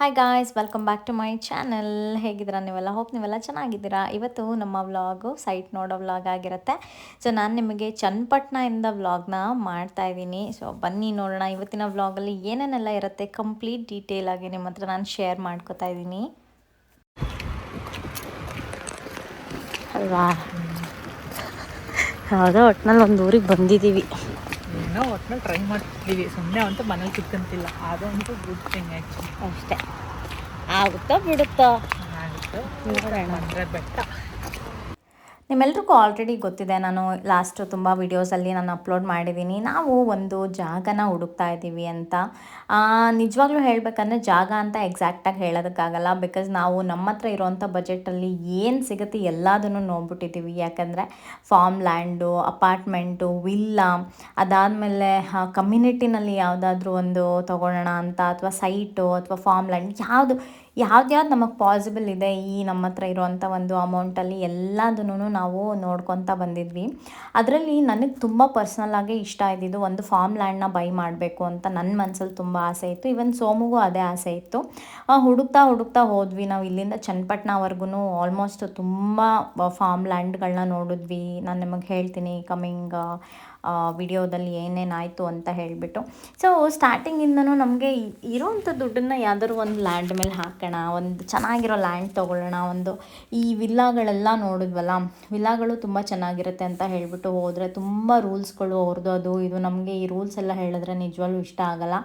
Hi guys welcome back to my channel ಹೇಗಿದ್ದೀರಾ ನೀವೆಲ್ಲ? Hope ನೀವೆಲ್ಲ ಚೆನ್ನಾಗಿದ್ದೀರಾ? ಇವತ್ತು ನಮ್ಮ ವ್ಲಾಗು ಸೈಟ್ ನೋಡೋ ವ್ಲಾಗ್ ಆಗಿರುತ್ತೆ. ಸೊ ನಾನು ನಿಮಗೆ ಚನ್ನಪಟ್ಟಣದಿಂದ ವ್ಲಾಗ್ನ ಮಾಡ್ತಾ ಇದ್ದೀನಿ. ಸೊ ಬನ್ನಿ ನೋಡೋಣ. ಇವತ್ತಿನ ವ್ಲಾಗಲ್ಲಿ ಏನೇನೆಲ್ಲ ಇರುತ್ತೆ ಕಂಪ್ಲೀಟ್ ಡೀಟೇಲ್ ಆಗಿ ನಿಮ್ಮ ಹತ್ರ ನಾನು ಶೇರ್ ಮಾಡ್ಕೋತಾ ಇದ್ದೀನಿ. ಅಲ್ವಾ? ಯಾವುದೋ ಒಟ್ನಲ್ಲಿ ಒಂದು ಊರಿಗೆ ಬಂದಿದ್ದೀವಿ. ಏನೋ ಒಟ್ನಲ್ಲಿ ಟ್ರೈ ಮಾಡ್ತಿದ್ದೀವಿ ಸುಮ್ಮನೆ ಅಂತೂ ಮನೇಲಿ ಸಿಕ್ಕಂತಿಲ್ಲ ಅದಂತೂ ಗುಡ್ ಥಿಂಗ್ ಆ್ಯಕ್ಚುಲಿ ಅಷ್ಟೇ. ಆಗುತ್ತೋ ಬಿಡುತ್ತೋ? ಆಗುತ್ತೋ. ಅಂದರೆ ಬೆಟ್ಟ. ನಿಮ್ಮೆಲ್ರಿಗೂ ಆಲ್ರೆಡಿ ಗೊತ್ತಿದೆ, ನಾನು ಲಾಸ್ಟು ತುಂಬ ವೀಡಿಯೋಸಲ್ಲಿ ನಾನು ಅಪ್ಲೋಡ್ ಮಾಡಿದ್ದೀನಿ. ನಾವು ಒಂದು ಜಾಗನ ಹುಡುಕ್ತಾ ಇದ್ದೀವಿ ಅಂತ. ನಿಜವಾಗ್ಲೂ ಹೇಳಬೇಕಂದ್ರೆ ಜಾಗ ಅಂತ ಎಕ್ಸಾಕ್ಟಾಗಿ ಹೇಳೋದಕ್ಕಾಗಲ್ಲ. ಬಿಕಾಸ್ ನಾವು ನಮ್ಮ ಹತ್ರ ಇರೋವಂಥ ಬಜೆಟಲ್ಲಿ ಏನು ಸಿಗುತ್ತೆ ಎಲ್ಲದನ್ನು ನೋಡ್ಬಿಟ್ಟಿದ್ದೀವಿ. ಯಾಕಂದರೆ ಫಾರ್ಮ್ ಲ್ಯಾಂಡು ಅಪಾರ್ಟ್ಮೆಂಟು ವಿಲ್ಲ ಅದಾದಮೇಲೆ ಕಮ್ಯುನಿಟಿನಲ್ಲಿ ಯಾವುದಾದ್ರೂ ಒಂದು ತೊಗೊಳ್ಳೋಣ ಅಂತ, ಅಥವಾ ಸೈಟು ಅಥವಾ ಫಾರ್ಮ್ ಲ್ಯಾಂಡ್ ಯಾವುದು ಯಾವ್ದ್ಯಾವ್ದು ನಮಗೆ ಪಾಸಿಬಲ್ ಇದೆ ಈ ನಮ್ಮ ಹತ್ರ ಇರುವಂಥ ಒಂದು ಅಮೌಂಟಲ್ಲಿ ಎಲ್ಲದನ್ನು ನಾವು ನೋಡ್ಕೊತಾ ಬಂದಿದ್ವಿ. ಅದರಲ್ಲಿ ನನಗೆ ತುಂಬ ಪರ್ಸ್ನಲ್ಲಾಗಿ ಇಷ್ಟ ಇದ್ದಿದ್ದು ಒಂದು ಫಾರ್ಮ್ ಲ್ಯಾಂಡ್ನ ಬೈ ಮಾಡಬೇಕು ಅಂತ ನನ್ನ ಮನಸ್ಸಲ್ಲಿ ತುಂಬ ಆಸೆ ಇತ್ತು. ಇವನ್ ಸೋಮುಗೂ ಅದೇ ಆಸೆ ಇತ್ತು. ಹುಡುಕ್ತಾ ಹುಡುಕ್ತಾ ಹೋದ್ವಿ. ನಾವು ಇಲ್ಲಿಂದ ಚನ್ನಪಟ್ಟಣವರೆಗೂ ಆಲ್ಮೋಸ್ಟ್ ತುಂಬ ಫಾರ್ಮ್ ಲ್ಯಾಂಡ್ಗಳನ್ನ ನೋಡಿದ್ವಿ. ನಾನು ನಿಮಗೆ ಹೇಳ್ತೀನಿ ಕಮಿಂಗ್ ವಿಡಿಯೋದಲ್ಲಿ ಏನೇನಾಯಿತು ಅಂತ ಹೇಳಿಬಿಟ್ಟು. ಸೊ ಸ್ಟಾರ್ಟಿಂಗಿಂದನೂ ನಮಗೆ ಇರೋವಂಥ ದುಡ್ಡನ್ನು ಯಾವ್ದಾದ್ರು ಒಂದು ಲ್ಯಾಂಡ್ ಮೇಲೆ ಹಾಕೋಣ, ಒಂದು ಚೆನ್ನಾಗಿರೋ ಲ್ಯಾಂಡ್ ತೊಗೊಳ್ಳೋಣ, ಒಂದು ಈ ವಿಲ್ಲಾಗಳೆಲ್ಲ ನೋಡಿದ್ವಲ್ಲ, ವಿಲ್ಲಾಗಳು ತುಂಬ ಚೆನ್ನಾಗಿರುತ್ತೆ ಅಂತ ಹೇಳಿಬಿಟ್ಟು ಹೋದರೆ ತುಂಬ ರೂಲ್ಸ್ಗಳು ಅವ್ರದ್ದು ಅದು, ಇದು ನಮಗೆ ಈ ರೂಲ್ಸ್ ಎಲ್ಲ ಹೇಳಿದ್ರೆ ನಿಜವಾಗ್ಲೂ ಇಷ್ಟ ಆಗಲ್ಲ.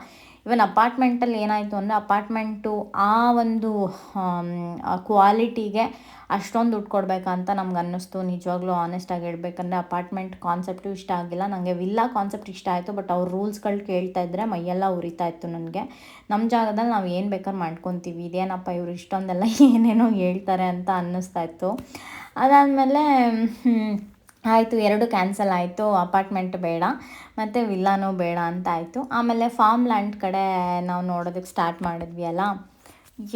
ಇವನ್ ಅಪಾರ್ಟ್ಮೆಂಟಲ್ಲಿ ಏನಾಯಿತು ಅಂದರೆ ಅಪಾರ್ಟ್ಮೆಂಟು ಆ ಒಂದು ಕ್ವಾಲಿಟಿಗೆ ಅಷ್ಟೊಂದು ದುಡ್ಡು ಕೊಡಬೇಕಂತ ನಮ್ಗೆ ಅನ್ನಿಸ್ತು. ನಿಜವಾಗ್ಲೂ ಆನೆಸ್ಟಾಗಿ ಹೇಳ್ಬೇಕಂದ್ರೆ ಅಪಾರ್ಟ್ಮೆಂಟ್ ಕಾನ್ಸೆಪ್ಟು ಇಷ್ಟ ಆಗಿಲ್ಲ. ನನಗೆ ವಿಲ್ಲಾ ಕಾನ್ಸೆಪ್ಟ್ ಇಷ್ಟ ಆಯಿತು ಬಟ್ ಅವ್ರ ರೂಲ್ಸ್ಗಳು ಕೇಳ್ತಾ ಇದ್ದರೆ ಮೈಯೆಲ್ಲ ಉರಿತಾ ಇತ್ತು ನನಗೆ. ನಮ್ಮ ಜಾಗದಲ್ಲಿ ನಾವು ಏನು ಬೇಕಾದ್ರೂ ಮಾಡ್ಕೊತೀವಿ. ಇದೇನಪ್ಪ ಇವ್ರು ಇಷ್ಟೊಂದೆಲ್ಲ ಏನೇನೋ ಹೇಳ್ತಾರೆ ಅಂತ ಅನ್ನಿಸ್ತಾ ಇತ್ತು. ಅದಾದಮೇಲೆ ಆಯಿತು, ಎರಡು ಕ್ಯಾನ್ಸಲ್ ಆಯಿತು ಅಪಾರ್ಟ್ಮೆಂಟ್ ಬೇಡ, ಮತ್ತು ವಿಲ್ಲಾನೂ ಬೇಡ ಅಂತ ಆಯಿತು. ಆಮೇಲೆ ಫಾರ್ಮ್ ಲ್ಯಾಂಡ್ ಕಡೆ ನಾವು ನೋಡೋದಕ್ಕೆ ಸ್ಟಾರ್ಟ್ ಮಾಡಿದ್ವಿ ಅಲ್ಲ?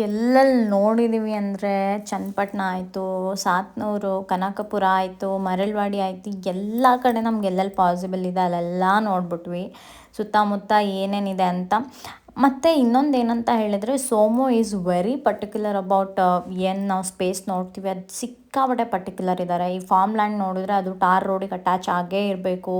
ಎಲ್ಲೆಲ್ಲಿ ನೋಡಿದ್ದೀವಿ ಅಂದರೆ ಚನ್ನಪಟ್ಟಣ ಆಯಿತು, ಸಾತ್ನೂರು, ಕನಕಪುರ ಆಯಿತು, ಮರಳ್ವಾಡಿ ಆಯಿತು, ಎಲ್ಲ ಕಡೆ ನಮ್ಗೆ ಎಲ್ಲೆಲ್ಲಿ ಪಾಸಿಬಲ್ ಇದೆ ಅಲ್ಲೆಲ್ಲ ನೋಡ್ಬಿಟ್ವಿ. ಸುತ್ತಮುತ್ತ ಏನೇನಿದೆ ಅಂತ. ಮತ್ತು ಇನ್ನೊಂದು ಏನಂತ ಹೇಳಿದರೆ, Somu is very particular about ಏನು ನಾವು ಸ್ಪೇಸ್ ನೋಡ್ತೀವಿ, ಅದು ಸಿಕ್ಕಾಪಟ್ಟೆ ಪರ್ಟಿಕ್ಯುಲರ್ ಇದ್ದಾರೆ ಈ ಫಾರ್ಮ್ ಲ್ಯಾಂಡ್ ನೋಡಿದ್ರೆ ಅದು ಟಾರ್ ರೋಡಿಗೆ ಅಟ್ಯಾಚ್ ಆಗೇ ಇರಬೇಕು.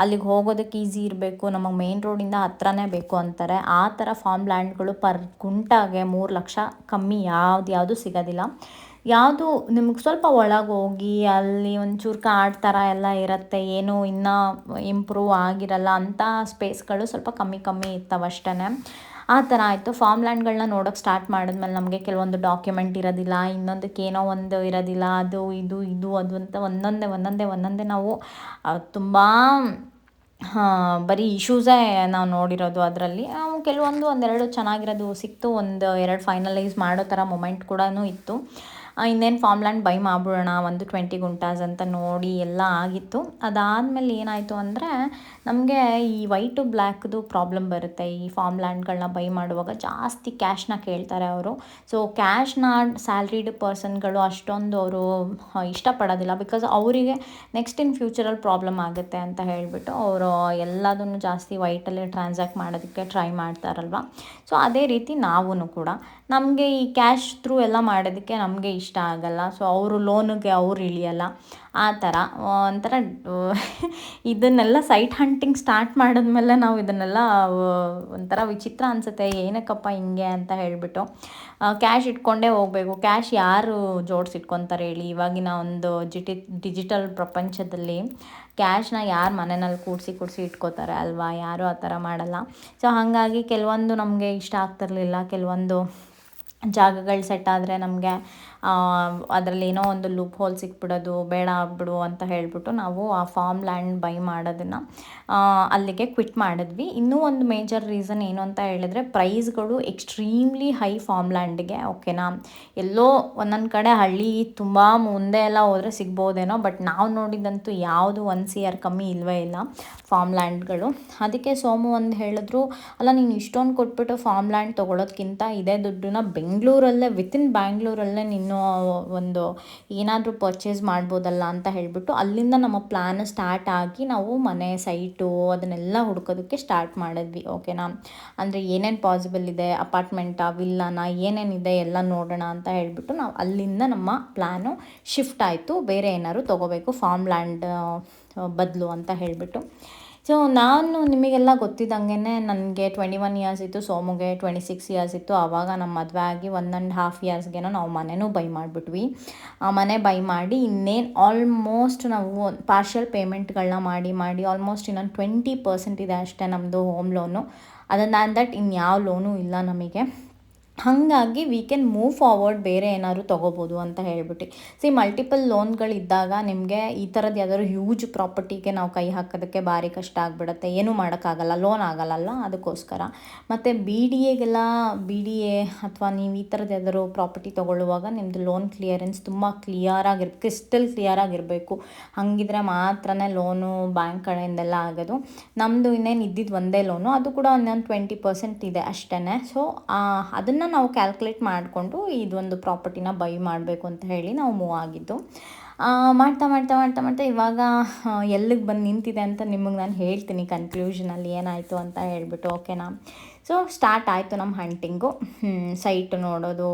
ಅಲ್ಲಿಗೆ ಹೋಗೋದಕ್ಕೆ ಈಸಿ ಇರಬೇಕು. ನಮಗೆ ಮೇನ್ ರೋಡಿಂದ ಹತ್ರನೇ ಬೇಕು ಅಂತಾರೆ. ಆ ಥರ ಫಾರ್ಮ್ ಲ್ಯಾಂಡ್ಗಳು ಪರ್ ಗುಂಟಾಗೆ ಮೂರು ಲಕ್ಷ ಕಮ್ಮಿ ಯಾವ್ದು ಯಾವುದು ಸಿಗೋದಿಲ್ಲ. ಯಾವುದು ನಿಮ್ಗೆ ಸ್ವಲ್ಪ ಒಳಗೆ ಹೋಗಿ ಅಲ್ಲಿ ಒಂಚೂರು ಕಾಡ್ ಥರ ಎಲ್ಲ ಇರುತ್ತೆ. ಏನು ಇನ್ನೂ ಇಂಪ್ರೂವ್ ಆಗಿರಲ್ಲ ಅಂಥ ಸ್ಪೇಸ್ಗಳು ಸ್ವಲ್ಪ ಕಮ್ಮಿ ಕಮ್ಮಿ ಇರ್ತವೆ ಅಷ್ಟೇ ಆ ಥರ ಆಯಿತು. ಫಾರ್ಮ್ ಲ್ಯಾಂಡ್ಗಳನ್ನ ನೋಡೋಕೆ ಸ್ಟಾರ್ಟ್ ಮಾಡಿದ್ಮೇಲೆ ನಮಗೆ ಕೆಲವೊಂದು ಡಾಕ್ಯುಮೆಂಟ್ ಇರೋದಿಲ್ಲ, ಇನ್ನೊಂದಕ್ಕೆ ಏನೋ ಒಂದು ಇರೋದಿಲ್ಲ, ಅದು, ಇದು ಇದು, ಅದು ಅಂತ ಒಂದೊಂದೇ ಒಂದೊಂದೇ ಒಂದೊಂದೇ ನಾವು ತುಂಬ ಬರೀ ಇಶ್ಯೂಸೇ ನಾವು ನೋಡಿರೋದು ಅದರಲ್ಲಿ. ಕೆಲವೊಂದು ಒಂದೆರಡು ಚೆನ್ನಾಗಿರೋದು ಸಿಕ್ತು. ಒಂದು, ಎರಡು ಫೈನಲೈಸ್ ಮಾಡೋ ಥರ ಮೊಮೆಂಟ್ ಕೂಡ ಇತ್ತು. ಇನ್ನೇನು ಫಾರ್ಮ್ ಲ್ಯಾಂಡ್ ಬೈ ಮಾಡ್ಬಿಡೋಣ, ಒಂದು ಟ್ವೆಂಟಿ ಗುಂಟಾಸ್ ಅಂತ ನೋಡಿ ಎಲ್ಲ ಆಗಿತ್ತು. ಅದಾದಮೇಲೆ ಏನಾಯಿತು ಅಂದರೆ, ನಮಗೆ ಈ ವೈಟು ಬ್ಲ್ಯಾಕ್ದು ಪ್ರಾಬ್ಲಮ್ ಬರುತ್ತೆ. ಈ ಫಾರ್ಮ್ ಲ್ಯಾಂಡ್ಗಳನ್ನ ಬೈ ಮಾಡುವಾಗ ಜಾಸ್ತಿ ಕ್ಯಾಶ್ನ ಕೇಳ್ತಾರೆ ಅವರು. ಸೊ ಕ್ಯಾಶ್ನ ಸ್ಯಾಲ್ರಿಡ್ ಪರ್ಸನ್ಗಳು ಅಷ್ಟೊಂದು ಅವರು ಇಷ್ಟಪಡೋದಿಲ್ಲ. ಬಿಕಾಸ್ ಅವರಿಗೆ ನೆಕ್ಸ್ಟ್ ಇನ್ ಫ್ಯೂಚರಲ್ಲಿ ಪ್ರಾಬ್ಲಮ್ ಆಗುತ್ತೆ ಅಂತ ಹೇಳಿಬಿಟ್ಟು ಅವರು ಎಲ್ಲದನ್ನು ಜಾಸ್ತಿ ವೈಟಲ್ಲೇ ಟ್ರಾನ್ಸಾಕ್ಟ್ ಮಾಡೋದಕ್ಕೆ ಟ್ರೈ ಮಾಡ್ತಾರಲ್ವ? ಸೊ ಅದೇ ರೀತಿ ನಾವೂ ಕೂಡ. ನಮಗೆ ಈ ಕ್ಯಾಶ್ ಥ್ರೂ ಎಲ್ಲ ಮಾಡೋದಕ್ಕೆ ನಮಗೆ ಇಷ್ಟ ಆಗಲ್ಲ. ಸೊ ಅವರು ಲೋನಿಗೆ ಅವ್ರು ಇಳಿಯಲ್ಲ. ಆ ಥರ ಒಂಥರ, ಇದನ್ನೆಲ್ಲ ಸೈಟ್ ಹಂಟಿಂಗ್ ಸ್ಟಾರ್ಟ್ ಮಾಡಿದ್ಮೇಲೆ ನಾವು ಇದನ್ನೆಲ್ಲ, ಒಂಥರ ವಿಚಿತ್ರ ಅನಿಸುತ್ತೆ. ಏನಕ್ಕಪ್ಪ ಹಿಂಗೆ? ಅಂತ ಹೇಳಿಬಿಟ್ಟು. ಕ್ಯಾಶ್ ಇಟ್ಕೊಂಡೇ ಹೋಗಬೇಕು. ಕ್ಯಾಶ್ ಯಾರು ಜೋಡಿಸಿಟ್ಕೊತಾರೆ ಹೇಳಿ? ಇವಾಗಿನ ಒಂದು ಜಿಟಿ ಡಿಜಿಟಲ್ ಪ್ರಪಂಚದಲ್ಲಿ ಕ್ಯಾಶ್ನ ಯಾರು ಮನೆಯಲ್ಲಿ ಕೂಡಿಸಿ ಕೂಡಿಸಿ ಇಟ್ಕೋತಾರೆ ಅಲ್ವಾ? ಯಾರೂ ಆ ಥರ ಮಾಡಲ್ಲ. ಸೊ ಹಾಗಾಗಿ ಕೆಲವೊಂದು ನಮಗೆ ಇಷ್ಟ ಆಗ್ತಿರ್ಲಿಲ್ಲ. ಕೆಲವೊಂದು ಜಾಗಗಳು ಸೆಟ್ ಆದರೆ ನಮಗೆ ಅದರಲ್ಲಿ ಏನೋ ಒಂದು ಲೂಪ್ ಹೋಲ್ ಸಿಕ್ಬಿಡೋದು, ಬೇಡ ಆಗ್ಬಿಡು ಅಂತ ಹೇಳಿಬಿಟ್ಟು ನಾವು ಆ ಫಾರ್ಮ್ ಲ್ಯಾಂಡ್ ಬೈ ಮಾಡೋದನ್ನು ಅಲ್ಲಿಗೆ ಕ್ವಿಟ್ ಮಾಡಿದ್ವಿ. ಇನ್ನೂ ಒಂದು ಮೇಜರ್ ರೀಸನ್ ಏನು ಅಂತ ಹೇಳಿದ್ರೆ, ಪ್ರೈಸ್ಗಳು ಎಕ್ಸ್ಟ್ರೀಮ್ಲಿ ಹೈ ಫಾರ್ಮ್ ಲ್ಯಾಂಡ್ಗೆ, ಓಕೆನಾ? ಎಲ್ಲೋ ಒಂದೊಂದು ಕಡೆ ಹಳ್ಳಿ ತುಂಬ ಮುಂದೆ ಎಲ್ಲ ಹೋದರೆ ಸಿಗ್ಬೋದೇನೋ, ಬಟ್ ನಾವು ನೋಡಿದಂತೂ ಯಾವುದು ಒನ್ ಸಿ ಆರ್ ಕಮ್ಮಿ ಇಲ್ಲವೇ ಇಲ್ಲ ಫಾರ್ಮ್ ಲ್ಯಾಂಡ್ಗಳು. ಅದಕ್ಕೆ ಸೋಮು ಒಂದು ಹೇಳಿದ್ರು, ಅಲ್ಲ, ನೀನು ಇಷ್ಟೊಂದು ಕೊಟ್ಬಿಟ್ಟು ಫಾರ್ಮ್ ಲ್ಯಾಂಡ್ ತೊಗೊಳೋದ್ಕಿಂತ ಇದೇ ದುಡ್ಡನ್ನ ಬೆಂಗ್ ಬೆಂಗಳೂರಲ್ಲೇ, ವಿತಿನ್ ಬ್ಯಾಂಗ್ಳೂರಲ್ಲೇ ನೀನು ಒಂದು ಏನಾದರೂ ಪರ್ಚೇಸ್ ಮಾಡ್ಬೋದಲ್ಲ ಅಂತ ಹೇಳಿಬಿಟ್ಟು ಅಲ್ಲಿಂದ ನಮ್ಮ ಪ್ಲ್ಯಾನ್ ಸ್ಟಾರ್ಟ್ ಆಗಿ ನಾವು ಮನೆ ಸೈಟು ಅದನ್ನೆಲ್ಲ ಹುಡ್ಕೋದಕ್ಕೆ ಸ್ಟಾರ್ಟ್ ಮಾಡಿದ್ವಿ ಓಕೆನಾ ಅಂದರೆ ಏನೇನು ಪಾಸಿಬಲ್ ಇದೆ ಅಪಾರ್ಟ್ಮೆಂಟಾ ವಿಲ್ಲಾನ ಏನೇನಿದೆ ಎಲ್ಲ ನೋಡೋಣ ಅಂತ ಹೇಳಿಬಿಟ್ಟು ನಾವು ಅಲ್ಲಿಂದ ನಮ್ಮ ಪ್ಲ್ಯಾನು ಶಿಫ್ಟ್ ಆಯಿತು. ಬೇರೆ ಏನಾದ್ರು ತೊಗೋಬೇಕು ಫಾರ್ಮ್ ಲ್ಯಾಂಡ್ ಬದಲು ಅಂತ ಹೇಳಿಬಿಟ್ಟು. ಸೊ ನಾನು ನಿಮಗೆಲ್ಲ ಗೊತ್ತಿದ್ದಂಗೆ ನನಗೆ ಟ್ವೆಂಟಿ ಒನ್ ಇಯರ್ಸ್ ಇತ್ತು, ಸೋಮುಗೆ ಟ್ವೆಂಟಿ ಸಿಕ್ಸ್ ಇಯರ್ಸ್ ಇತ್ತು. ಆವಾಗ ನಮ್ಮ ಮದುವೆ ಆಗಿ ಒನ್ ಆ್ಯಂಡ್ ಹಾಫ್ ಇಯರ್ಸ್ಗೆ ನಾವು ಮನೆನೂ ಬೈ ಮಾಡಿಬಿಟ್ವಿ. ಆ ಮನೆ ಬೈ ಮಾಡಿ ಇನ್ನೇನು ಆಲ್ಮೋಸ್ಟ್ ನಾವು ಪಾರ್ಷಿಯಲ್ ಪೇಮೆಂಟ್ಗಳನ್ನ ಮಾಡಿ ಮಾಡಿ ಆಲ್ಮೋಸ್ಟ್ ಇನ್ನೊಂದು ಟ್ವೆಂಟಿ ಪರ್ಸೆಂಟ್ ಇದೆ ಅಷ್ಟೇ ನಮ್ಮದು ಹೋಮ್ ಲೋನು ಅದನ್ನು ದ್ಯಾನ್ ದಟ್ ಇನ್ಯಾವ ಲೋನು ಇಲ್ಲ ನಮಗೆ. ಹಾಗಾಗಿ ವಿ ಕ್ಯಾನ್ ಮೂವ್ ಫಾರ್ವರ್ಡ್ ಬೇರೆ ಏನಾದ್ರು ತೊಗೋಬೋದು ಅಂತ ಹೇಳ್ಬಿಟ್ಟು. ಸಿ ಮಲ್ಟಿಪಲ್ ಲೋನ್ಗಳಿದ್ದಾಗ ನಿಮಗೆ ಈ ಥರದ್ದು ಯಾವ್ದಾದ್ರು ಹ್ಯೂಜ್ ಪ್ರಾಪರ್ಟಿಗೆ ನಾವು ಕೈ ಹಾಕೋದಕ್ಕೆ ಭಾರಿ ಕಷ್ಟ ಆಗಿಬಿಡುತ್ತೆ. ಏನೂ ಮಾಡೋಕ್ಕಾಗಲ್ಲ ಲೋನ್ ಆಗಲ್ಲಲ್ಲ, ಅದಕ್ಕೋಸ್ಕರ. ಮತ್ತು ಬಿ ಡಿ ಎಗೆಲ್ಲ ಬಿ ಡಿ ಎ ಅಥವಾ ನೀವು ಈ ಥರದ್ದು ಯಾವ್ದಾದ್ರು ಪ್ರಾಪರ್ಟಿ ತೊಗೊಳ್ಳುವಾಗ ನಿಮ್ಮದು ಲೋನ್ ಕ್ಲಿಯರೆನ್ಸ್ ತುಂಬ ಕ್ಲಿಯರಾಗಿರ್ ಕ್ರಿಸ್ಟಲ್ ಕ್ಲಿಯರಾಗಿರಬೇಕು ಹಾಗಿದ್ರೆ ಮಾತ್ರನೇ ಲೋನು ಬ್ಯಾಂಕ್ ಕಡೆಯಿಂದೆಲ್ಲ ಆಗೋದು. ನಮ್ಮದು ಇನ್ನೇನು ಇದ್ದಿದ್ದು ಒಂದೇ ಲೋನು ಅದು ಕೂಡ ಒಂದೊಂದು ಟ್ವೆಂಟಿ ಪರ್ಸೆಂಟ್ ಇದೆ ಅಷ್ಟೇ ಸೊ ಅದನ್ನು ನಾವು ಕ್ಯಾಲ್ಕುಲೇಟ್ ಮಾಡಿಕೊಂಡು ಇದೊಂದು ಪ್ರಾಪರ್ಟಿನ ಬೈ ಮಾಡಬೇಕು ಅಂತ ಹೇಳಿ ನಾವು ಮೂವ್ ಆಗಿದ್ದು. ಮಾಡ್ತಾ ಮಾಡ್ತಾ ಮಾಡ್ತಾ ಮಾಡ್ತಾ ಇವಾಗ ಎಲ್ಲಿಗೆ ಬಂದು ನಿಂತಿದೆ ಅಂತ ನಿಮಗೆ ನಾನು ಹೇಳ್ತೀನಿ ಕನ್ಕ್ಲೂಷನಲ್ಲಿ ಏನಾಯಿತು ಅಂತ ಹೇಳಿಬಿಟ್ಟು ಓಕೆನಾ ಸೊ ಸ್ಟಾರ್ಟ್ ಆಯಿತು ನಮ್ಮ ಹಂಟಿಂಗು ಸೈಟ್ ನೋಡೋದು,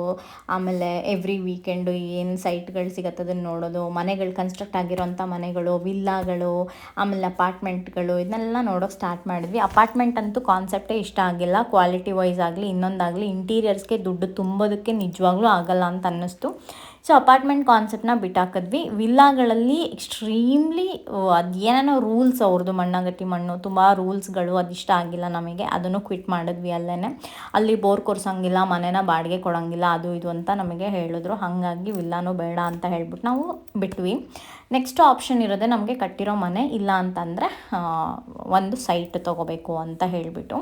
ಆಮೇಲೆ ಎವ್ರಿ ವೀಕೆಂಡು ಏನು ಸೈಟ್ಗಳು ಸಿಗತ್ತೆ ಅದನ್ನು ನೋಡೋದು, ಮನೆಗಳು ಕನ್ಸ್ಟ್ರಕ್ಟ್ ಆಗಿರೋಂಥ ಮನೆಗಳು ವಿಲ್ಲಾಗಳು ಆಮೇಲೆ ಅಪಾರ್ಟ್ಮೆಂಟ್ಗಳು ಇದನ್ನೆಲ್ಲ ನೋಡೋಕೆ ಸ್ಟಾರ್ಟ್ ಮಾಡಿದ್ವಿ. ಅಪಾರ್ಟ್ಮೆಂಟ್ ಅಂತೂ ಕಾನ್ಸೆಪ್ಟೇ ಇಷ್ಟ ಆಗಿಲ್ಲ ಕ್ವಾಲಿಟಿ ವೈಸ್ ಆಗಲಿ, ಇನ್ನೊಂದಾಗಲಿ ಇಂಟೀರಿಯರ್ಸ್ಗೆ ದುಡ್ಡು ತುಂಬೋದಕ್ಕೆ ನಿಜವಾಗ್ಲೂ ಆಗಲ್ಲ ಅಂತ ಅನ್ನಿಸ್ತು. ಸೊ ಅಪಾರ್ಟ್ಮೆಂಟ್ ಕಾನ್ಸೆಪ್ಟನ್ನ ಬಿಟ್ಟಾಕಿದ್ವಿ. ವಿಲ್ಲಾಗಳಲ್ಲಿ ಎಕ್ಸ್ಟ್ರೀಮ್ಲಿ ಅದು ಏನೇನೋ ರೂಲ್ಸ್ ಅವ್ರದ್ದು ಮಣ್ಣಗಟ್ಟಿ ಮಣ್ಣು, ತುಂಬ ರೂಲ್ಸ್ಗಳು ಅದಿಷ್ಟ ಆಗಿಲ್ಲ ನಮಗೆ. ಅದನ್ನು ಕ್ವಿಟ್ ಮಾಡಿದ್ವಿ ಅಲ್ಲೇ ಅಲ್ಲಿ ಬೋರ್ ಕೊರ್ಸಂಗಿಲ್ಲ, ಮನೆನ ಬಾಡಿಗೆ ಕೊಡೋಂಗಿಲ್ಲ, ಅದು ಇದು ಅಂತ ನಮಗೆ ಹೇಳಿದ್ರು. ಹಾಗಾಗಿ ವಿಲ್ಲಾನೂ ಬೇಡ ಅಂತ ಹೇಳ್ಬಿಟ್ಟು ನಾವು ಬಿಟ್ವಿ. ನೆಕ್ಸ್ಟ್ ಆಪ್ಷನ್ ಇರೋದೇ ನಮಗೆ ಕಟ್ಟಿರೋ ಮನೆ ಇಲ್ಲ ಅಂತಂದರೆ ಒಂದು ಸೈಟ್ ತೊಗೋಬೇಕು ಅಂತ ಹೇಳಿಬಿಟ್ಟು.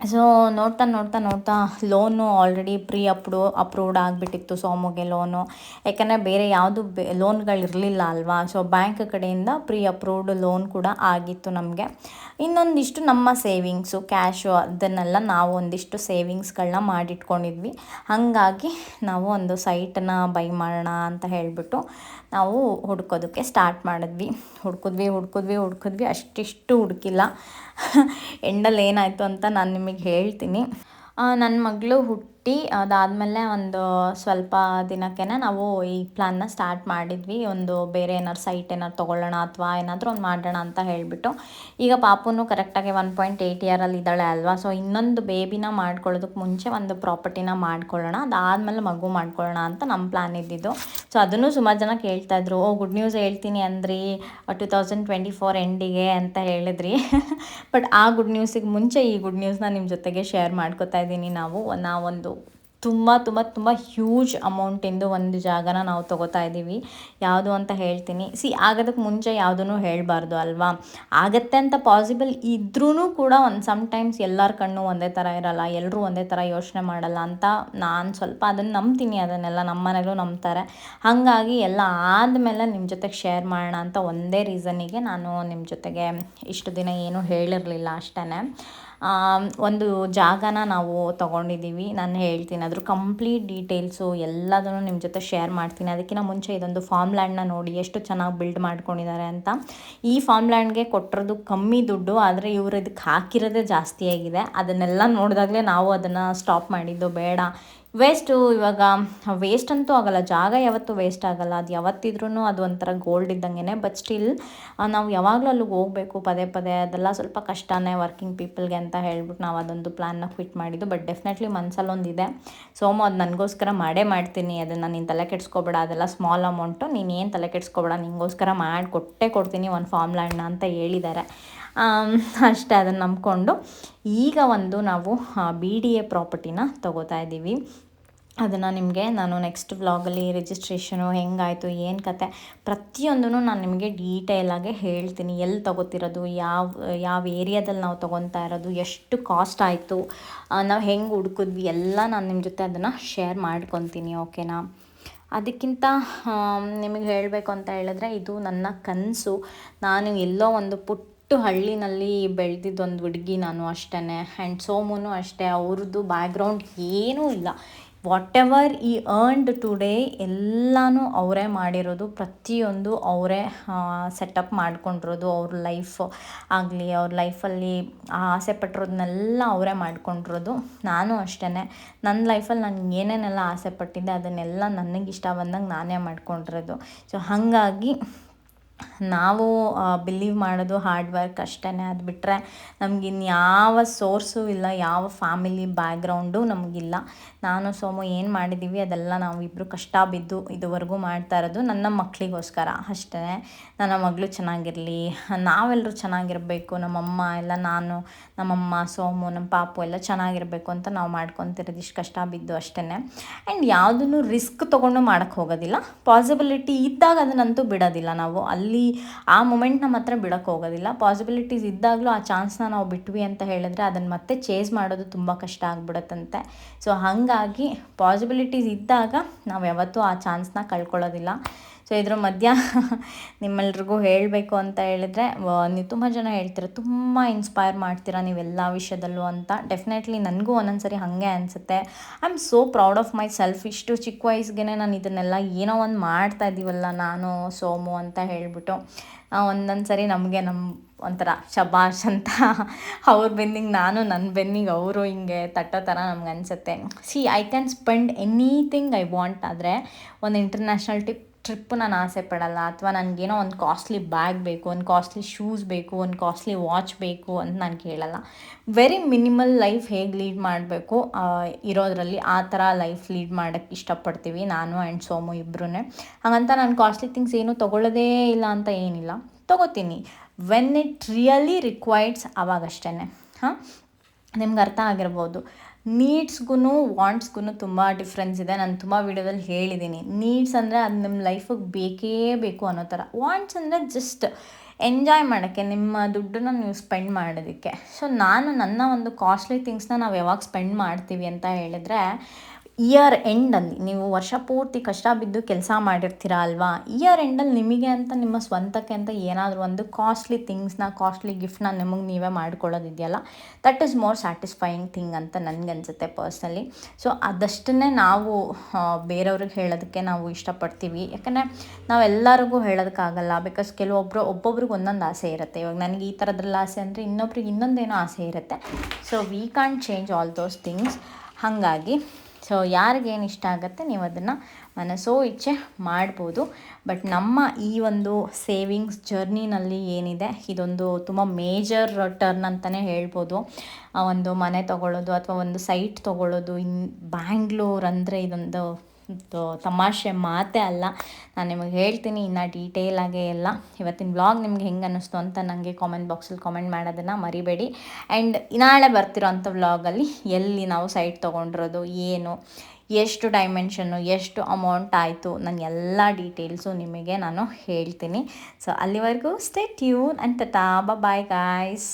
ಸೊ ನೋಡ್ತಾ ನೋಡ್ತಾ ನೋಡ್ತಾ loan already pre approve approved ಆಗಿಬಿಟ್ಟಿತ್ತು ಸೋಮುಗೆ ಲೋನು ಯಾಕಂದರೆ ಬೇರೆ ಯಾವುದು ಬೆ ಲೋನ್ಗಳಿರಲಿಲ್ಲ ಅಲ್ವಾ? ಸೊ ಬ್ಯಾಂಕ್ ಕಡೆಯಿಂದ ಪ್ರೀ ಅಪ್ರೂವ್ಡ್ ಲೋನ್ ಕೂಡ ಆಗಿತ್ತು ನಮಗೆ. ಇನ್ನೊಂದಿಷ್ಟು ನಮ್ಮ ಸೇವಿಂಗ್ಸು ಕ್ಯಾಶು ಅದನ್ನೆಲ್ಲ ನಾವು ಒಂದಿಷ್ಟು ಸೇವಿಂಗ್ಸ್ಗಳನ್ನ ಮಾಡಿಟ್ಕೊಂಡಿದ್ವಿ. ಹಾಗಾಗಿ ನಾವು ಒಂದು ಸೈಟನ್ನು ಬೈ ಮಾಡೋಣ ಅಂತ ಹೇಳಿಬಿಟ್ಟು ನಾವು ಹುಡ್ಕೋದಕ್ಕೆ ಸ್ಟಾರ್ಟ್ ಮಾಡಿದ್ವಿ. ಹುಡ್ಕಿದ್ವಿ ಹುಡ್ಕಿದ್ವಿ ಹುಡ್ಕಿದ್ವಿ. ಅಷ್ಟಿಷ್ಟು ಹುಡುಕಿಲ್ಲ. ಎಂಡಲ್ಲಿ ಏನಾಯಿತು ಅಂತ ನಾನು ನಿಮಗೆ ಹೇಳ್ತೀನಿ. ನನ್ನ ಮಗಳು ಹುಟ್ಟಿ ಅದಾದಮೇಲೆ ಒಂದು ಸ್ವಲ್ಪ ದಿನಕ್ಕೆ ನಾವು ಈ ಪ್ಲ್ಯಾನ್ನ ಸ್ಟಾರ್ಟ್ ಮಾಡಿದ್ವಿ. ಒಂದು ಬೇರೆ ಏನಾರು ಸೈಟ್ ಏನಾರು ತೊಗೊಳ್ಳೋಣ ಅಥವಾ ಏನಾದರೂ ಒಂದು ಮಾಡೋಣ ಅಂತ ಹೇಳಿಬಿಟ್ಟು. ಈಗ ಪಾಪುನು ಕರೆಕ್ಟಾಗಿ ಒನ್ ಪಾಯಿಂಟ್ ಏಯ್ಟ್ ಇಯರಲ್ಲಿ ಇದ್ದಾಳೆ ಅಲ್ವಾ? ಸೊ ಇನ್ನೊಂದು ಬೇಬಿನ ಮಾಡ್ಕೊಳ್ಳೋದಕ್ಕೆ ಮುಂಚೆ ಒಂದು ಪ್ರಾಪರ್ಟಿನ ಮಾಡ್ಕೊಳ್ಳೋಣ. ಅದಾದಮೇಲೆ ಮಗು ಮಾಡ್ಕೊಳ್ಳೋಣ ಅಂತ ನಮ್ಮ ಪ್ಲ್ಯಾನ್ ಇದ್ದಿದ್ದು. ಸೊ ಅದನ್ನು ಸುಮಾರು ಜನ ಕೇಳ್ತಾಯಿದ್ರು ಓ ಗುಡ್ ನ್ಯೂಸ್ ಹೇಳ್ತೀನಿ ಅಂದ್ರಿ. ಟು ತೌಸಂಡ್ ಟ್ವೆಂಟಿ ಫೋರ್ ಎಂಡಿಗೆ ಅಂತ ಹೇಳಿದ್ರಿ. ಬಟ್ ಆ ಗುಡ್ ನ್ಯೂಸಿಗೆ ಮುಂಚೆ ಈ ಗುಡ್ ನ್ಯೂಸ್ನ ನಿಮ್ಮ ಜೊತೆಗೆ ಶೇರ್ ಮಾಡ್ಕೋತಾ ಇದ್ದೀನಿ ನಾವು. ನಾವೊಂದು ತುಂಬ ತುಂಬ ತುಂಬ ಹ್ಯೂಜ್ ಅಮೌಂಟಿಂದು ಒಂದು ಜಾಗನ ನಾವು ತೊಗೋತಾ ಇದ್ದೀವಿ. ಯಾವುದು ಅಂತ ಹೇಳ್ತೀನಿ. ಸಿ ಆಗೋದಕ್ಕೆ ಮುಂಚೆ ಯಾವುದೂ ಹೇಳಬಾರ್ದು ಅಲ್ವಾ? ಆಗತ್ತೆ ಅಂತ ಪಾಸಿಬಲ್ ಇದ್ರೂ ಕೂಡ ಒಂದು ಸಮ್ಟೈಮ್ಸ್ ಎಲ್ಲರ ಕಣ್ಣು ಒಂದೇ ಥರ ಇರಲ್ಲ ಎಲ್ಲರೂ ಒಂದೇ ಥರ ಯೋಚನೆ ಮಾಡಲ್ಲ ಅಂತ ನಾನು ಸ್ವಲ್ಪ ಅದನ್ನು ನಂಬ್ತೀನಿ, ಅದನ್ನೆಲ್ಲ ನಮ್ಮ ಮನೇಲೂ ನಂಬ್ತಾರೆ. ಹಾಗಾಗಿ ಎಲ್ಲ ಆದಮೇಲೆ ನಿಮ್ಮ ಜೊತೆಗೆ ಶೇರ್ ಮಾಡೋಣ ಅಂತ ಒಂದೇ ರೀಸನಿಗೆ ನಾನು ನಿಮ್ಮ ಜೊತೆಗೆ ಇಷ್ಟು ದಿನ ಏನೂ ಹೇಳಿರಲಿಲ್ಲ ಅಷ್ಟೇ ಒಂದು ಜಾಗನ ನಾವು ತೊಗೊಂಡಿದ್ದೀವಿ. ನಾನು ಹೇಳ್ತೀನಿ, ಅದ್ರ ಕಂಪ್ಲೀಟ್ ಡೀಟೇಲ್ಸು ಎಲ್ಲದನ್ನು ನಿಮ್ಮ ಜೊತೆ ಶೇರ್ ಮಾಡ್ತೀನಿ. ಅದಕ್ಕಿಂತ ಮುಂಚೆ ಇದೊಂದು ಫಾರ್ಮ್ ಲ್ಯಾಂಡ್ನ ನೋಡಿ, ಎಷ್ಟು ಚೆನ್ನಾಗಿ ಬಿಲ್ಡ್ ಮಾಡ್ಕೊಂಡಿದ್ದಾರೆ ಅಂತ. ಈ ಫಾರ್ಮ್ ಲ್ಯಾಂಡ್ಗೆ ಕೊಟ್ಟಿರೋದು ಕಮ್ಮಿ ದುಡ್ಡು, ಆದರೆ ಇವರು ಇದಕ್ಕೆ ಹಾಕಿರೋದೇ ಜಾಸ್ತಿ ಆಗಿದೆ. ಅದನ್ನೆಲ್ಲ ನೋಡಿದಾಗಲೇ ನಾವು ಅದನ್ನು ಸ್ಟಾಪ್ ಮಾಡಿದ್ದು ಬೇಡ. ವೇಸ್ಟು ಇವಾಗ ವೇಸ್ಟ್ ಅಂತೂ ಆಗಲ್ಲ. ಜಾಗ ಯಾವತ್ತೂ ವೇಸ್ಟ್ ಆಗಲ್ಲ. ಅದು ಯಾವತ್ತಿದ್ರೂ ಅದು ಒಂಥರ ಗೋಲ್ಡ್ ಇದ್ದಂಗೆ ಬಟ್ ಸ್ಟಿಲ್ ನಾವು ಯಾವಾಗಲೂ ಅಲ್ಲಿಗೆ ಹೋಗಬೇಕು ಪದೇ ಪದೇ. ಅದೆಲ್ಲ ಸ್ವಲ್ಪ ಕಷ್ಟನೇ ವರ್ಕಿಂಗ್ ಪೀಪಲ್ಗೆ ಅಂತ ಹೇಳ್ಬಿಟ್ಟು ನಾವು ಅದೊಂದು ಪ್ಲ್ಯಾನ್ನ ಕ್ವಿಟ್ ಮಾಡಿದ್ದು. ಬಟ್ ಡೆಫಿನೆಟ್ಲಿ ಮನಸಲ್ಲಿ ಒಂದಿದೆ ಸೋಮು ಅದು ನನಗೋಸ್ಕರ ಮಾಡೇ ಮಾಡ್ತೀನಿ. ಅದನ್ನು ನೀನು ತಲೆ ಕೆಡಿಸ್ಕೊಬೇಡ. ಅದೆಲ್ಲ ಸ್ಮಾಲ್ ಅಮೌಂಟು ನೀನು ಏನು ತಲೆ ಕೆಡಿಸ್ಕೊಬೇಡ. ನಿಂಗೋಸ್ಕರ ಮಾಡಿ ಕೊಟ್ಟೇ ಕೊಡ್ತೀನಿ. ಒಂದು ಫಾರ್ಮ್ ಲ್ಯಾಂಡ್ನ ಅಂತ ಹೇಳಿದ್ದಾರೆ. ಅಷ್ಟೇ ಅದನ್ನು ನಂಬಿಕೊಂಡು ಈಗ ಒಂದು ನಾವು ಬಿ ಡಿ ಎ ಪ್ರಾಪರ್ಟಿನ ತೊಗೋತಾ ಇದ್ದೀವಿ. ಅದನ್ನು ನಿಮಗೆ ನಾನು ನೆಕ್ಸ್ಟ್ ವ್ಲಾಗಲ್ಲಿ ರಿಜಿಸ್ಟ್ರೇಷನು ಹೆಂಗಾಯಿತು, ಏನು ಕತೆ ಪ್ರತಿಯೊಂದೂ ನಾನು ನಿಮಗೆ ಡೀಟೇಲಾಗೆ ಹೇಳ್ತೀನಿ. ಎಲ್ಲಿ ತೊಗೋತಿರೋದು, ಯಾವ ಯಾವ ಏರಿಯಾದಲ್ಲಿ ನಾವು ತೊಗೊತಾ ಇರೋದು, ಎಷ್ಟು ಕಾಸ್ಟ್ ಆಯಿತು ನಾವು ಹೆಂಗೆ ಹುಡ್ಕಿದ್ವಿ, ಎಲ್ಲ ನಾನು ನಿಮ್ಮ ಜೊತೆ ಅದನ್ನು ಶೇರ್ ಮಾಡ್ಕೊತೀನಿ ಓಕೆನಾ ಅದಕ್ಕಿಂತ ನಿಮಗೆ ಹೇಳಬೇಕು ಅಂತ ಹೇಳಿದ್ರೆ ಇದು ನನ್ನ ಕನಸು. ನಾನು ಎಲ್ಲೋ ಒಂದು ಪುಟ್ಟ ಹಳ್ಳಿನಲ್ಲಿ ಬೆಳೆದಿದ್ದೊಂದು ಹುಡುಗಿ ನಾನು ಅಷ್ಟೇ ಆ್ಯಂಡ್ ಸೋಮುನು ಅಷ್ಟೇ, ಅವ್ರದ್ದು ಬ್ಯಾಗ್ರೌಂಡ್ ಏನೂ ಇಲ್ಲ. Whatever he earned today ಎಲ್ಲನೂ ಅವರೇ ಮಾಡಿರೋದು, ಪ್ರತಿಯೊಂದು ಅವರೇ ಸೆಟಪ್ ಮಾಡ್ಕೊಂಡಿರೋದು, ಅವ್ರ ಲೈಫ್ ಆಗಲಿ, ಅವ್ರ ಲೈಫಲ್ಲಿ ಆಸೆ ಪಟ್ಟಿರೋದನ್ನೆಲ್ಲ ಅವರೇ ಮಾಡ್ಕೊಂಡಿರೋದು. ನಾನು ಅಷ್ಟೇ ನನ್ನ ಲೈಫಲ್ಲಿ ನಾನು ಏನೇನೆಲ್ಲ ಆಸೆ ಪಟ್ಟಿದ್ದೆ ಅದನ್ನೆಲ್ಲ ನನಗೆ ಇಷ್ಟ ಬಂದಂಗೆ ನಾನೇ ಮಾಡ್ಕೊಂಡಿರೋದು. ಸೊ ಹಾಗಾಗಿ ನಾವು ಬಿಲೀವ್ ಮಾಡೋದು ಹಾರ್ಡ್ ವರ್ಕ್ ಅಷ್ಟೇ ಅದು ಬಿಟ್ಟರೆ ನಮಗಿನ್ಯಾವ ಸೋರ್ಸು ಇಲ್ಲ, ಯಾವ ಫ್ಯಾಮಿಲಿ ಬ್ಯಾಗ್ರೌಂಡು ನಮಗಿಲ್ಲ. ನಾನು, ಸೋಮು ಏನು ಮಾಡಿದ್ದೀವಿ ಅದೆಲ್ಲ ನಾವು ಇಬ್ಬರು ಕಷ್ಟ ಬಿದ್ದು ಇದುವರೆಗೂ ಮಾಡ್ತಾ ಇರೋದು ನನ್ನ ಮಕ್ಕಳಿಗೋಸ್ಕರ ಅಷ್ಟೇ ನನ್ನ ಮಗಳು ಚೆನ್ನಾಗಿರಲಿ ನಾವೆಲ್ಲರೂ ಚೆನ್ನಾಗಿರಬೇಕು, ನಮ್ಮಮ್ಮ ಎಲ್ಲ ನಾನು, ನಮ್ಮಮ್ಮ, ಸೋಮು ನಮ್ಮ ಪಾಪು ಎಲ್ಲ ಚೆನ್ನಾಗಿರಬೇಕು ಅಂತ ನಾವು ಮಾಡ್ಕೊತಿರೋದು ಇಷ್ಟು ಕಷ್ಟ ಬಿದ್ದು ಅಷ್ಟೇ ಆ್ಯಂಡ್ ಯಾವುದನ್ನು ರಿಸ್ಕ್ ತೊಗೊಂಡು ಮಾಡೋಕ್ಕೆ ಹೋಗೋದಿಲ್ಲ. ಪಾಸಿಬಿಲಿಟಿ ಇದ್ದಾಗ ಅದನ್ನಂತೂ ಬಿಡೋದಿಲ್ಲ ನಾವು. ಅಲ್ಲಿ ಆ ಮೂಮೆಂಟ್ ನಮ್ಮ ಹತ್ರ ಬಿಡೋಕ್ಕೆ ಹೋಗೋದಿಲ್ಲ. ಪಾಸಿಬಿಲಿಟೀಸ್ ಇದ್ದಾಗಲೂ ಆ ಚಾನ್ಸ್ನ ನಾವು ಬಿಟ್ವಿ ಅಂತ ಹೇಳಿದ್ರೆ ಅದನ್ನು ಮತ್ತೆ ಚೇಸ್ ಮಾಡೋದು ತುಂಬ ಕಷ್ಟ ಆಗ್ಬಿಡುತ್ತಂತೆ. ಸೊ ಹಾಗಾಗಿ ಪಾಸಿಬಿಲಿಟೀಸ್ ಇದ್ದಾಗ ನಾವು ಯಾವತ್ತೂ ಆ ಚಾನ್ಸ್ನ ಕಳ್ಕೊಳ್ಳೋದಿಲ್ಲ. ಸೊ ಇದ್ರ ಮಧ್ಯ ನಿಮ್ಮೆಲ್ರಿಗೂ ಹೇಳಬೇಕು ಅಂತ ಹೇಳಿದ್ರೆ ನೀವು ತುಂಬ ಜನ ಹೇಳ್ತೀರ, ತುಂಬ ಇನ್ಸ್ಪೈರ್ ಮಾಡ್ತೀರಾ ನೀವೆಲ್ಲ ವಿಷಯದಲ್ಲೂ ಅಂತ. ಡೆಫಿನೆಟ್ಲಿ ನನಗೂ ಒಂದೊಂದು ಸರಿ ಹಾಗೆ ಅನಿಸುತ್ತೆ. I am so proud of myself ಇಷ್ಟು ಚಿಕ್ಕ ವಯಸ್ಸಿಗೆ ನಾನು ಇದನ್ನೆಲ್ಲ ಏನೋ ಒಂದು ಮಾಡ್ತಾ ಇದ್ದೀವಲ್ಲ ನಾನು, ಸೋಮು ಅಂತ ಹೇಳಿಬಿಟ್ಟು. ಒಂದೊಂದು ಸರಿ ನಮಗೆ ನಮ್ಮ ಒಂಥರ ಶಬಾಷ್ ಅಂತ ಅವ್ರ ಬೆನ್ನಿಗೆ ನಾನು ನನ್ನ ಬೆನ್ನಿಗೆ ಅವರು ಹಿಂಗೆ ತಟ್ಟೋ ಥರ ನಮ್ಗೆ ಅನಿಸುತ್ತೆ. See I can spend anything I want ಆದರೆ, ಒಂದು ಇಂಟರ್ನ್ಯಾಷನಲ್ ಟಿಪ್ ಟ್ರಿಪ್ ನಾನು ಆಸೆ ಪಡಲ್ಲ ಅಥವಾ ನನಗೇನೋ ಒಂದು ಕಾಸ್ಟ್ಲಿ ಬ್ಯಾಗ್ ಬೇಕು, ಒಂದು ಕಾಸ್ಟ್ಲಿ ಶೂಸ್ ಬೇಕು, ಒಂದು ಕಾಸ್ಟ್ಲಿ ವಾಚ್ ಬೇಕು ಅಂತ ನಾನು ಕೇಳಲ್ಲ. ವೆರಿ ಮಿನಿಮಲ್ ಲೈಫ್ ಹೇಗೆ ಲೀಡ್ ಮಾಡಬೇಕು ಇರೋದ್ರಲ್ಲಿ ಆ ಥರ ಲೈಫ್ ಲೀಡ್ ಮಾಡೋಕ್ಕೆ ಇಷ್ಟಪಡ್ತೀವಿ ನಾನು ಆ್ಯಂಡ್ ಸೋಮು ಇಬ್ಬರೂ ಹಾಗಂತ ನಾನು ಕಾಸ್ಟ್ಲಿ ಥಿಂಗ್ಸ್ ಏನೂ ತೊಗೊಳ್ಳೋದೇ ಇಲ್ಲ ಅಂತ ಏನಿಲ್ಲ. ತೊಗೋತೀನಿ. ವೆನ್ ಇಟ್ ರಿಯಲಿ ರಿಕ್ವೈರ್ಡ್ಸ್ ಅವಾಗಷ್ಟೇ ಹಾಂ? ನಿಮ್ಗೆ ಅರ್ಥ ಆಗಿರ್ಬೋದು. ನೀಡ್ಸ್ಗೂ ವಾಂಟ್ಸ್ಗೂ ತುಂಬ ಡಿಫ್ರೆನ್ಸ್ ಇದೆ. ನಾನು ತುಂಬ ವೀಡಿಯೋದಲ್ಲಿ ಹೇಳಿದ್ದೀನಿ ನೀಡ್ಸ್ ಅಂದರೆ ಅದು ನಿಮ್ಮ ಲೈಫಿಗೆ ಬೇಕೇ ಬೇಕು ಅನ್ನೋ ಥರ. ವಾಂಟ್ಸ್ ಅಂದರೆ ಜಸ್ಟ್ ಎಂಜಾಯ್ ಮಾಡೋಕ್ಕೆ, ನಿಮ್ಮ ದುಡ್ಡನ್ನು ನೀವು ಸ್ಪೆಂಡ್ ಮಾಡೋದಕ್ಕೆ. ಸೊ ನಾನು ನನ್ನ ಒಂದು ಕಾಸ್ಟ್ಲಿ ಥಿಂಗ್ಸ್ನ ನಾವು ಯಾವಾಗ ಸ್ಪೆಂಡ್ ಮಾಡ್ತೀವಿ ಅಂತ ಹೇಳಿದ್ರೆ ಇಯರ್ ಎಂಡಲ್ಲಿ ನೀವು ವರ್ಷ ಪೂರ್ತಿ ಕಷ್ಟ ಬಿದ್ದು ಕೆಲಸ ಮಾಡಿರ್ತೀರ ಅಲ್ವಾ? ಇಯರ್ ಎಂಡಲ್ಲಿ ನಿಮಗೆ ಅಂತ ನಿಮ್ಮ ಸ್ವಂತಕ್ಕೆ ಅಂತ ಏನಾದರೂ ಒಂದು ಕಾಸ್ಟ್ಲಿ ಥಿಂಗ್ಸ್ನ ಕಾಸ್ಟ್ಲಿ ಗಿಫ್ಟ್ನ ನಿಮಗೆ ನೀವೇ ಮಾಡ್ಕೊಳ್ಳೋದಿದೆಯಲ್ಲ? That is more satisfying thing ಅಂತ ನನಗನ್ಸುತ್ತೆ ಪರ್ಸ್ನಲಿ ಸೊ ಅದಷ್ಟನ್ನೇ ನಾವು ಬೇರೆಯವ್ರಿಗೆ ಹೇಳೋದಕ್ಕೆ ನಾವು ಇಷ್ಟಪಡ್ತೀವಿ. ಯಾಕಂದರೆ ನಾವೆಲ್ಲರಿಗೂ ಹೇಳೋದಕ್ಕಾಗಲ್ಲ. ಬಿಕಾಸ್ ಕೆಲವೊಬ್ಬರು ಒಬ್ಬೊಬ್ರಿಗೆ ಒಂದೊಂದು ಆಸೆ ಇರುತ್ತೆ. ಇವಾಗ ನನಗೆ ಈ ಥರದ್ರಲ್ಲಿ ಆಸೆ ಅಂದರೆ ಇನ್ನೊಬ್ರಿಗೆ ಇನ್ನೊಂದೇನೋ ಆಸೆ ಇರುತ್ತೆ. So we can't change all those things ಹಾಗಾಗಿ ಸೊ ಯಾರಿಗೇನು ಇಷ್ಟ ಆಗುತ್ತೆ ನೀವು ಅದನ್ನು ಮನಸ್ಸೋ ಇಚ್ಛೆ ಮಾಡ್ಬೋದು. ಬಟ್ ನಮ್ಮ ಈ ಒಂದು ಸೇವಿಂಗ್ಸ್ ಜರ್ನಿನಲ್ಲಿ ಏನಿದೆ, ಇದೊಂದು ತುಂಬ ಮೇಜರ್ ಟರ್ನ್ ಅಂತಲೇ ಹೇಳ್ಬೋದು. ಒಂದು ಮನೆ ತೊಗೊಳ್ಳೋದು ಅಥವಾ ಒಂದು ಸೈಟ್ ತೊಗೊಳ್ಳೋದು ಇನ್ ಬ್ಯಾಂಗ್ಳೂರ್ ಅಂದರೆ ಇದೊಂದು ತಮಾಷೆ ಮಾತೇ ಅಲ್ಲ. ನಾನು ನಿಮಗೆ ಹೇಳ್ತೀನಿ ಇನ್ನು ಡೀಟೇಲಾಗೆ ಎಲ್ಲ. ಇವತ್ತಿನ ಬ್ಲಾಗ್ ನಿಮ್ಗೆ ಹೆಂಗೆ ಅನ್ನಿಸ್ತು ಅಂತ ನನಗೆ ಕಾಮೆಂಟ್ ಬಾಕ್ಸಲ್ಲಿ ಕಾಮೆಂಟ್ ಮಾಡೋದನ್ನು ಮರಿಬೇಡಿ. ಆ್ಯಂಡ್ ನಾಳೆ ಬರ್ತಿರೋ ಅಂಥ ವ್ಲಾಗಲ್ಲಿ ಎಲ್ಲಿ ನಾವು ಸೈಟ್ ತೊಗೊಂಡಿರೋದು, ಏನು, ಎಷ್ಟು ಡೈಮೆನ್ಷನ್ನು ಎಷ್ಟು ಅಮೌಂಟ್ ಆಯಿತು, ನಾನು ಎಲ್ಲ ಡೀಟೇಲ್ಸು ನಿಮಗೆ ನಾನು ಹೇಳ್ತೀನಿ. ಸೊ ಅಲ್ಲಿವರೆಗೂ ಸ್ಟೇ ಟ್ಯೂನ್ ಅಂತ ತಾಬಾ ಬಾಯ್ ಗಾಯ್ಸ್